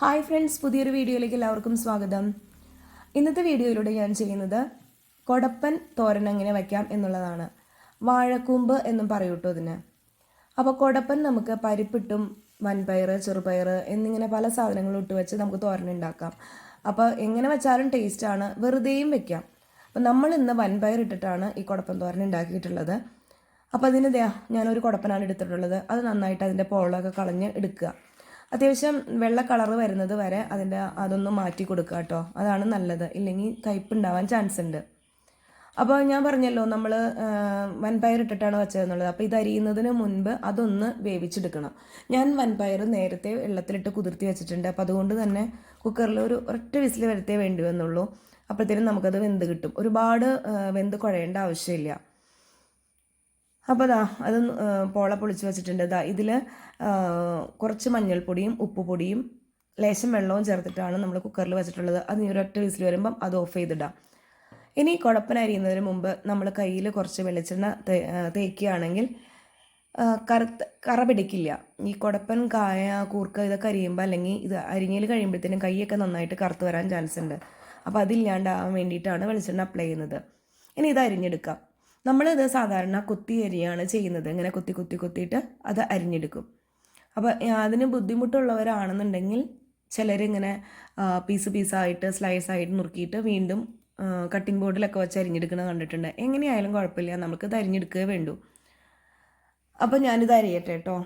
Hi friends പുതിയൊരു വീഡിയോയിലേക്ക് എല്ലാവർക്കും സ്വാഗതം. ഇന്നത്തെ വീഡിയോയിലൂടെ ഞാൻ ചെയ്യുന്നത് കൊടപ്പൻ തോരൻ എങ്ങനെ വയ്ക്കാം എന്നുള്ളതാണ്. വാഴക്കൂമ്പ് എന്നും പറയൂട്ടോ ഇതിന് അപ്പോൾ കൊടപ്പൻ നമുക്ക് പരിപ്പിട്ടും വൻപയർ ചെറുപയർ എന്നിങ്ങനെ പല സാധനങ്ങളും ഇട്ട് വെച്ച് നമുക്ക് തോരൻ ഉണ്ടാക്കാം. അപ്പോൾ എങ്ങനെ വെച്ചാലും ടേസ്റ്റാണ് വെറുതെയും വെക്കാം. അപ്പോൾ നമ്മൾ ഇന്ന് വൻപയർ ഇട്ടിട്ടാണ് ഈ കൊടപ്പൻ തോരൻ ഉണ്ടാക്കിയിട്ടുള്ളത്. അപ്പോൾ അതിന് ദേ ഞാനൊരു കുടപ്പനാണ് എടുത്തിട്ടുള്ളത്. അത് നന്നായിട്ട് അതിന്റെ പോളൊക്കെ കളഞ്ഞ് എടുക്കുക. അത്യാവശ്യം വെള്ള കളർ വരുന്നത് വരെ അതിന്റെ അതൊന്ന് മാറ്റി കൊടുക്കുക കേട്ടോ. അതാണ് നല്ലത്. ഇല്ലെങ്കിൽ കയ്പുണ്ടാവാൻ ചാൻസ് ഉണ്ട്. അപ്പോൾ ഞാൻ പറഞ്ഞല്ലോ നമ്മൾ വൻപയർ ഇട്ടിട്ടാണ് വെച്ചതെന്നുള്ളത്. അപ്പോൾ ഇത് അരിയുന്നതിന് മുൻപ് അതൊന്ന് വേവിച്ചെടുക്കണം. ഞാൻ വൻപയർ നേരത്തെ വെള്ളത്തിലിട്ട് കുതിർത്തി വെച്ചിട്ടുണ്ട്. അപ്പോൾ അതുകൊണ്ട് തന്നെ കുക്കറിൽ ഒരു ഒറ്റ വിസിൽ വരുത്തേ വേണ്ടി വന്നുള്ളൂ അപ്പോഴത്തേനും നമുക്കത് വെന്ത് കിട്ടും. ഒരുപാട് വെന്ത് കുഴയേണ്ട ആവശ്യമില്ല. അപ്പോൾ ദാ അത് പോള പൊളിച്ച് വെച്ചിട്ടുണ്ട്. ദാ ഇതിൽ കുറച്ച് മഞ്ഞൾപ്പൊടിയും ഉപ്പുപൊടിയും ലേശം വെള്ളവും ചേർത്തിട്ടാണ് നമ്മൾ കുക്കറിൽ വെച്ചിട്ടുള്ളത്. അത് ഈ ഒരൊറ്റ വിസിൽ വരുമ്പം അത് ഓഫ് ചെയ്തിടാം. ഇനി കുഴപ്പന അരിയുന്നതിന് മുമ്പ് നമ്മൾ കയ്യിൽ കുറച്ച് വെളിച്ചെണ്ണ തേക്കുകയാണെങ്കിൽ കറുത്ത് കറ പിടിക്കില്ല. ഈ കുടപ്പൻ കായ കൂർക്ക ഇതൊക്കെ അരിയുമ്പോൾ അല്ലെങ്കിൽ ഇത് അരിഞ്ഞിൽ കഴിയുമ്പോഴത്തേനും കൈയൊക്കെ നന്നായിട്ട് കറുത്ത് വരാൻ ചാൻസ് ഉണ്ട് അപ്പോൾ അതില്ലാണ്ടാവാൻ വേണ്ടിയിട്ടാണ് വെളിച്ചെണ്ണ അപ്ലൈ ചെയ്യുന്നത്. ഇനി ഇത് അരിഞ്ഞെടുക്കാം. നമ്മളിത് സാധാരണ കുത്തി അരിയാണ് ചെയ്യുന്നത്. ഇങ്ങനെ കുത്തി കുത്തി കുത്തിയിട്ട് അത് അരിഞ്ഞെടുക്കും. അപ്പോൾ അതിന് ബുദ്ധിമുട്ടുള്ളവരാണെന്നുണ്ടെങ്കിൽ ചിലരിങ്ങനെ പീസ് പീസായിട്ട് സ്ലൈസ് ആയിട്ട് നുറുക്കിയിട്ട് വീണ്ടും കട്ടിംഗ് ബോർഡിലൊക്കെ വെച്ച് അരിഞ്ഞെടുക്കുന്നത് കണ്ടിട്ടുണ്ട്. എങ്ങനെയായാലും കുഴപ്പമില്ല. നമുക്ക് അരിഞ്ഞെടുക്കുകയേ വേണ്ടൂ. അപ്പോൾ ഞാനിത് അരിയട്ടെ കേട്ടോ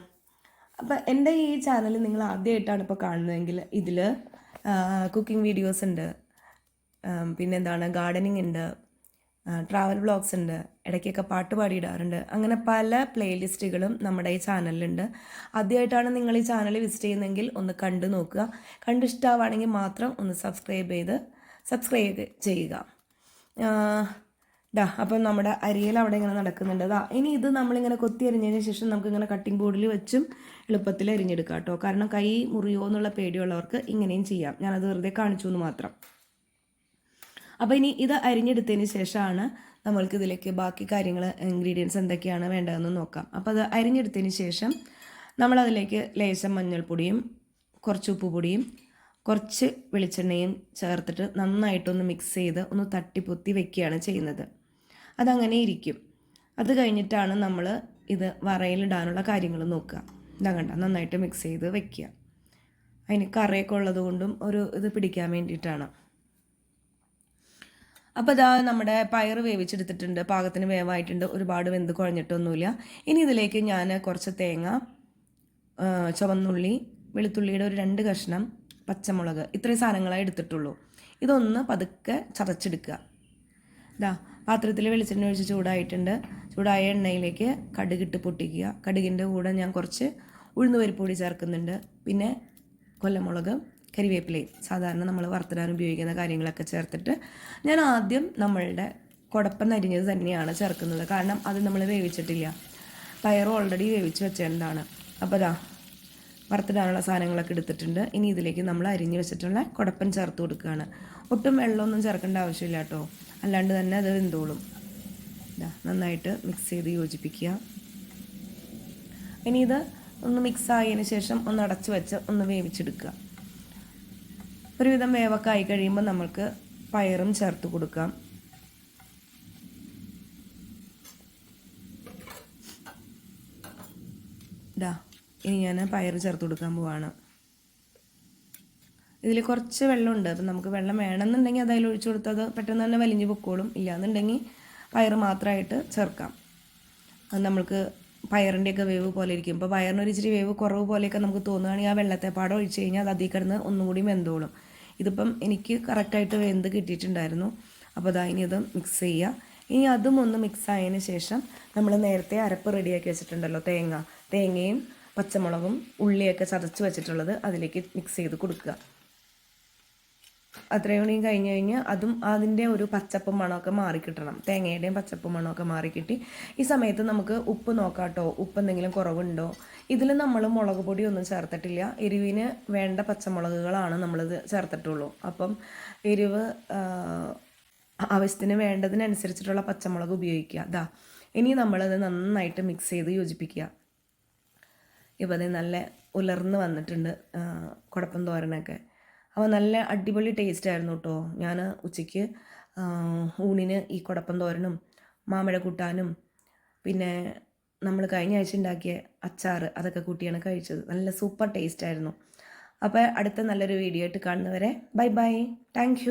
അപ്പം എന്റെ ഈ ചാനൽ നിങ്ങൾ ആദ്യമായിട്ടാണ് ഇപ്പോൾ കാണുന്നതെങ്കിൽ ഇതിൽ കുക്കിംഗ് വീഡിയോസ് ഉണ്ട്. പിന്നെന്താണ് ഗാർഡനിങ് ഉണ്ട്. ട്രാവൽ വ്ളോഗ്സ് ഉണ്ട് ഇടയ്ക്കൊക്കെ പാട്ട് പാടിയിടാറുണ്ട്. അങ്ങനെ പല പ്ലേലിസ്റ്റുകളും നമ്മുടെ ഈ ചാനലിലുണ്ട് ആദ്യമായിട്ടാണ് നിങ്ങൾ ഈ ചാനൽ വിസിറ്റ് ചെയ്യുന്നതെങ്കിൽ ഒന്ന് കണ്ടു നോക്കുക. കണ്ടിഷ്ടമാണെങ്കിൽ മാത്രം ഒന്ന് സബ്സ്ക്രൈബ് ചെയ്ത് സബ്സ്ക്രൈബ് ചെയ്യുക. ഡാ അപ്പം നമ്മുടെ അരിയൽ അവിടെ ഇങ്ങനെ നടക്കുന്നുണ്ട്. അതാ ഇനി ഇത് നമ്മളിങ്ങനെ കൊത്തി അരിഞ്ഞതിന് ശേഷം നമുക്കിങ്ങനെ കട്ടിംഗ് ബോർഡിൽ വെച്ചും എളുപ്പത്തിൽ അരിഞ്ഞെടുക്കാം കേട്ടോ. കാരണം കൈ മുറിയോ എന്നുള്ള പേടിയുള്ളവർക്ക് ഇങ്ങനെയും ചെയ്യാം. ഞാനത് വെറുതെ കാണിച്ചു എന്ന് മാത്രം. അപ്പോൾ ഇനി ഇത് അരിഞ്ഞെടുത്തതിന് ശേഷമാണ് നമ്മൾക്ക് ഇതിലേക്ക് ബാക്കി കാര്യങ്ങൾ ഇൻഗ്രീഡിയൻസ് എന്തൊക്കെയാണ് വേണ്ടതെന്ന് നോക്കാം. അപ്പോൾ അത് അരിഞ്ഞെടുത്തതിന് ശേഷം നമ്മളതിലേക്ക് ലേശം മഞ്ഞൾപ്പൊടിയും കുറച്ച് ഉപ്പുപൊടിയും കുറച്ച് വെളിച്ചെണ്ണയും ചേർത്തിട്ട് നന്നായിട്ടൊന്ന് മിക്സ് ചെയ്ത് ഒന്ന് തട്ടിപ്പൊത്തി വെക്കുകയാണ് ചെയ്യുന്നത്. അതങ്ങനെ ഇരിക്കും. അത് കഴിഞ്ഞിട്ടാണ് നമ്മൾ ഇത് വറയിലിടാനുള്ള കാര്യങ്ങൾ നോക്കുക. ഇതാ കണ്ട നന്നായിട്ട് മിക്സ് ചെയ്ത് വെക്കുക. അതിന് കറിയൊക്കെ ഉള്ളതുകൊണ്ടും ഒരു ഇത് പിടിക്കാൻ വേണ്ടിയിട്ടാണ്. അപ്പോൾ ഇതാ നമ്മുടെ പയർ വേവിച്ചെടുത്തിട്ടുണ്ട് പാകത്തിന് വേവായിട്ടുണ്ട് ഒരുപാട് വെന്ത് കുഴഞ്ഞിട്ടൊന്നുമില്ല. ഇനി ഇതിലേക്ക് ഞാൻ കുറച്ച് തേങ്ങ ചുവന്നുള്ളി വെളുത്തുള്ളിയുടെ ഒരു രണ്ട് കഷ്ണം പച്ചമുളക് ഇത്രയും സാധനങ്ങളായി എടുത്തിട്ടുള്ളൂ. ഇതൊന്ന് പതുക്കെ ചതച്ചെടുക്കുക. ഇതാ പാത്രത്തിൽ വെളിച്ചെണ്ണ ഒഴിച്ച് ചൂടായിട്ടുണ്ട്. ചൂടായ എണ്ണയിലേക്ക് കടുകിട്ട് പൊട്ടിക്കുക. കടുകിന്റെ കൂടെ ഞാൻ കുറച്ച് ഉഴുന്നുപരിപ്പൊടി ചേർക്കുന്നുണ്ട്. പിന്നെ കൊല്ലമുളക് കരിവേപ്പിലയും സാധാരണ നമ്മൾ വറുത്തിടാൻ ഉപയോഗിക്കുന്ന കാര്യങ്ങളൊക്കെ ചേർത്തിട്ട് ഞാൻ ആദ്യം നമ്മളുടെ കുടപ്പം നരിഞ്ഞത് തന്നെയാണ് ചേർക്കുന്നത്. കാരണം അത് നമ്മൾ വേവിച്ചിട്ടില്ല. പയർ ഓൾറെഡി വേവിച്ച് വെച്ചതാണ് അപ്പോൾ അതാ വറുത്തിടാനുള്ള സാധനങ്ങളൊക്കെ എടുത്തിട്ടുണ്ട്. ഇനി ഇതിലേക്ക് നമ്മൾ അരിഞ്ഞ് വെച്ചിട്ടുള്ള കുടപ്പൻ ചേർത്ത് കൊടുക്കുകയാണ്. ഒട്ടും വെള്ളമൊന്നും ചേർക്കേണ്ട ആവശ്യമില്ല കേട്ടോ. അല്ലാണ്ട് തന്നെ അത് വെന്തോളും. നന്നായിട്ട് മിക്സ് ചെയ്ത് യോജിപ്പിക്കുക. ഇനി ഇത് ഒന്ന് മിക്സ് ആയതിന് ശേഷം ഒന്ന് അടച്ചു വെച്ച് ഒന്ന് വേവിച്ചെടുക്കുക. ഒരുവിധം വേവൊക്കെ ആയി കഴിയുമ്പോൾ നമ്മൾക്ക് പയറും ചേർത്ത് കൊടുക്കാം. ഇതാ ഇനി ഞാൻ പയർ ചേർത്ത് കൊടുക്കാൻ പോവാണ്. ഇതിൽ കുറച്ച് വെള്ളമുണ്ട് അപ്പം നമുക്ക് വെള്ളം വേണമെന്നുണ്ടെങ്കിൽ അത് അതിൽ ഒഴിച്ചു കൊടുത്താൽ അത് പെട്ടെന്ന് തന്നെ വലിഞ്ഞു പൊക്കോളും. ഇല്ലാന്നുണ്ടെങ്കിൽ പയർ മാത്രമായിട്ട് ചേർക്കാം. അത് നമ്മൾക്ക് പയറിന്റെയൊക്കെ വേവ് പോലെ ഇരിക്കും. ഇപ്പോൾ പയറിനൊരു ഇച്ചിരി വേവ് കുറവ് പോലെയൊക്കെ നമുക്ക് തോന്നുകയാണെങ്കിൽ ആ വെള്ളത്തെ പാടം ഒഴിച്ച് കഴിഞ്ഞാൽ അത് അതിൽ കിടന്ന് ഒന്നും കൂടി വെന്തോളും. ഇതിപ്പം എനിക്ക് കറക്റ്റായിട്ട് വെന്ത് കിട്ടിയിട്ടുണ്ടായിരുന്നു. അപ്പോൾ അതാ ഇനി ഇത് മിക്സ് ചെയ്യുക ഇനി അതും ഒന്ന് മിക്സ് ആയതിന് ശേഷം നമ്മൾ നേരത്തെ അരപ്പ് റെഡിയാക്കി വെച്ചിട്ടുണ്ടല്ലോ തേങ്ങ. തേങ്ങയും പച്ചമുളകും ഉള്ളിയൊക്കെ ചതച്ച് വെച്ചിട്ടുള്ളത് അതിലേക്ക് മിക്സ് ചെയ്ത് കൊടുക്കുക. അത്രയും കൂടി കഴിഞ്ഞ് കഴിഞ്ഞ് അതും അതിന്റെ ഒരു പച്ചപ്പും മണമൊക്കെ മാറിക്കിട്ടണം തേങ്ങയുടെയും പച്ചപ്പും മണമൊക്കെ മാറിക്കിട്ടി ഈ സമയത്ത് നമുക്ക് ഉപ്പ് നോക്കാട്ടോ കേട്ടോ. ഉപ്പ് എന്തെങ്കിലും കുറവുണ്ടോ? ഇതിൽ നമ്മൾ മുളക് പൊടി ഒന്നും ചേർത്തിട്ടില്ല. എരിവിന് വേണ്ട പച്ചമുളകുകളാണ് നമ്മളിത് ചേർത്തിട്ടുള്ളൂ. അപ്പം എരിവ് ആവശ്യത്തിന് വേണ്ടതിനനുസരിച്ചിട്ടുള്ള പച്ചമുളക് ഉപയോഗിക്കുക. ദാ ഇനി നമ്മളത് നന്നായിട്ട് മിക്സ് ചെയ്ത് യോജിപ്പിക്കുക. ഇപ്പോൾ അത് നല്ല ഉലർന്ന് വന്നിട്ടുണ്ട് കുഴപ്പം തോരനൊക്കെ. അപ്പോൾ നല്ല അടിപൊളി ടേസ്റ്റ് ആയിരുന്നു കേട്ടോ ഞാൻ ഉച്ചയ്ക്ക് ഊണിന് ഈ കുടപ്പൻ തോരനും മാമ്പഴ കൂട്ടാനും പിന്നെ നമ്മൾ കഴിഞ്ഞ ആഴ്ച ഉണ്ടാക്കിയ അച്ചാർ അതൊക്കെ കൂട്ടിയാണ് കഴിച്ചത്. നല്ല സൂപ്പർ ടേസ്റ്റ് ആയിരുന്നു. അപ്പോൾ അടുത്ത നല്ലൊരു വീഡിയോ ആയിട്ട് കാണുന്നവരെ ബൈ ബൈ താങ്ക്